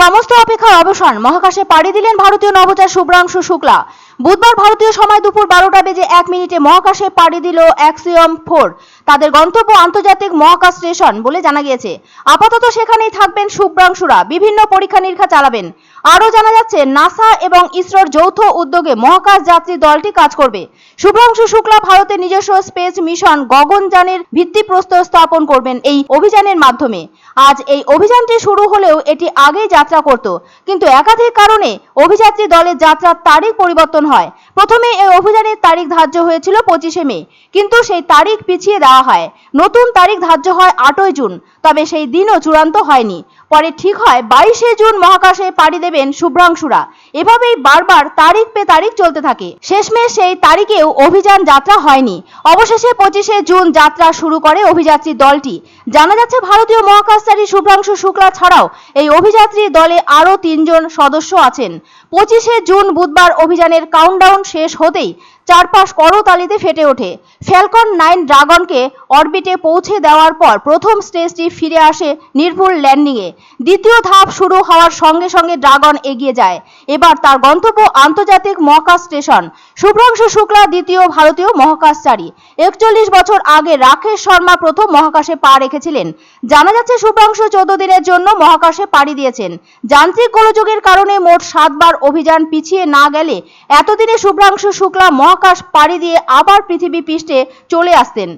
সমস্ত অপেক্ষার অবসান মহাকাশে পাড়ি দিলেন ভারতীয় নবচার শুভ্রাংশু শুক্লা। বুধবার ভারতীয় সময় দুপুর বারোটা বেজে এক মিনিটে মহাকাশে পাড়ি দিল অ্যাক্সিয়ম ফোর তাদের গন্তব্য আন্তর্জাতিক মহাকাশ স্টেশন বলে জানা গিয়েছে। আপাতত সেখানেই থাকবেন শুভ্রাংশুরা। বিভিন্ন পরীক্ষা নিরীক্ষা চালাবেন। আরও জানা যাচ্ছে, নাসা এবং ইসরোর যৌথ উদ্যোগে মহাকাশ যাত্রী দলটি কাজ করবে। শুভ্রাংশু শুক্লা ভারতের নিজস্ব স্পেস মিশন গগনযানের ভিত্তিপ্রস্তর স্থাপন করবেন এই অভিযানের মাধ্যমে। আজ এই অভিযানটি শুরু হলেও এটি আগেই যাত্রা করত। কিন্তু একাধিক কারণে অভিযাত্রী দলের যাত্রার তারিখ পরিবর্তন হয়। প্রথমে এই অভিযানের তারিখ ধার্য হয়েছিল পঁচিশে মে, কিন্তু সেই তারিখ পিছিয়ে দেওয়া হয়। নতুন তারিখ ধার্য হয় আটই জুন, তবে সেই দিনও চূড়ান্ত হয়নি। পরে ঠিক হয় বাইশে জুন মহাকাশে পাড়ি দেবেন শুভ্রাংশুরা। এভাবেই বারবার তারিখ পে তারিখ চলতে থাকে। শেষমেশ সেই তারিখেও অভিযান যাত্রা হয়নি। অবশেষে পঁচিশে জুন যাত্রা শুরু করে অভিযাত্রী দলটি। জানা যাচ্ছে ভারতীয় মহাকাশচারী শুভ্রাংশু শুক্লা ছাড়াও এই অভিযাত্রী দলে আরও তিনজন সদস্য আছেন। পঁচিশে জুন বুধবার অভিযানের কাউন্টডাউন শেষ হতেই চারপাশ করতালিতে ফেটে ওঠে। ফ্যালকন নাইন ড্রাগনকে অরবিটে পৌঁছে দেওয়ার পর প্রথম স্টেজটি ফিরে আসে নির্ভুল ল্যান্ডিংয়ে। দ্বিতীয় ধাপ শুরু হওয়ার সঙ্গে সঙ্গে ড্রাগন এগিয়ে যায়। এবার তার গন্তব্য আন্তর্জাতিক মহাকাশ স্টেশন। শুভ্রাংশু শুক্লা দ্বিতীয় ভারতীয় মহাকাশচারী। একচল্লিশ বছর আগে রাকেশ শর্মা প্রথম মহাকাশে পা রেখেছিলেন। জানা যাচ্ছে শুভ্রাংশু চোদ্দ দিনের জন্য মহাকাশে পাড়ি দিয়েছেন। যান্ত্রিক গোলযোগের কারণে মোট সাতবার অভিযান পিছিয়ে না গেলে এতদিনে শুভ্রাংশু শুক্লা মহাকাশ পাড়ি দিয়ে আবার পৃথিবী পৃষ্ঠে চলে আসতেন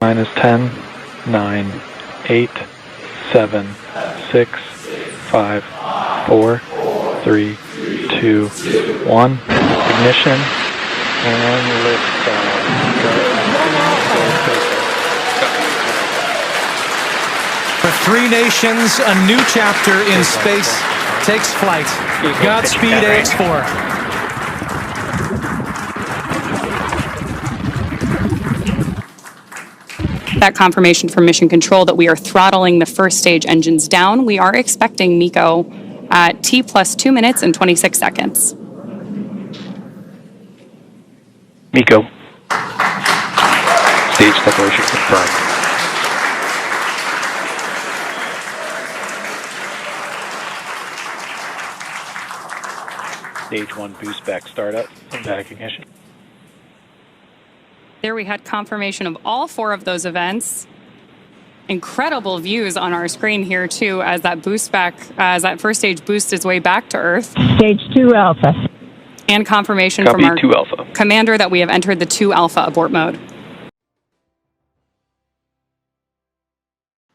minus 10, 9, 8, 7, 6, 5, 4, 3, 2, 1. Ignition and lift For three nations, a new chapter in space takes flight. Godspeed, AX4. That confirmation from Mission Control that we are throttling the first stage engines down. We are expecting MECO at T plus 2 minutes and 26 seconds. Miko. Stage separation confirmed. Stage one boost back startup and back ignition. There we had confirmation of all four of those events. Incredible views on our screen here too, as that boost back, as that first stage boosts its way back to Earth, Stage 2 Alpha. and confirmation Copy from our two alpha. commander that we have entered the two alpha abort mode.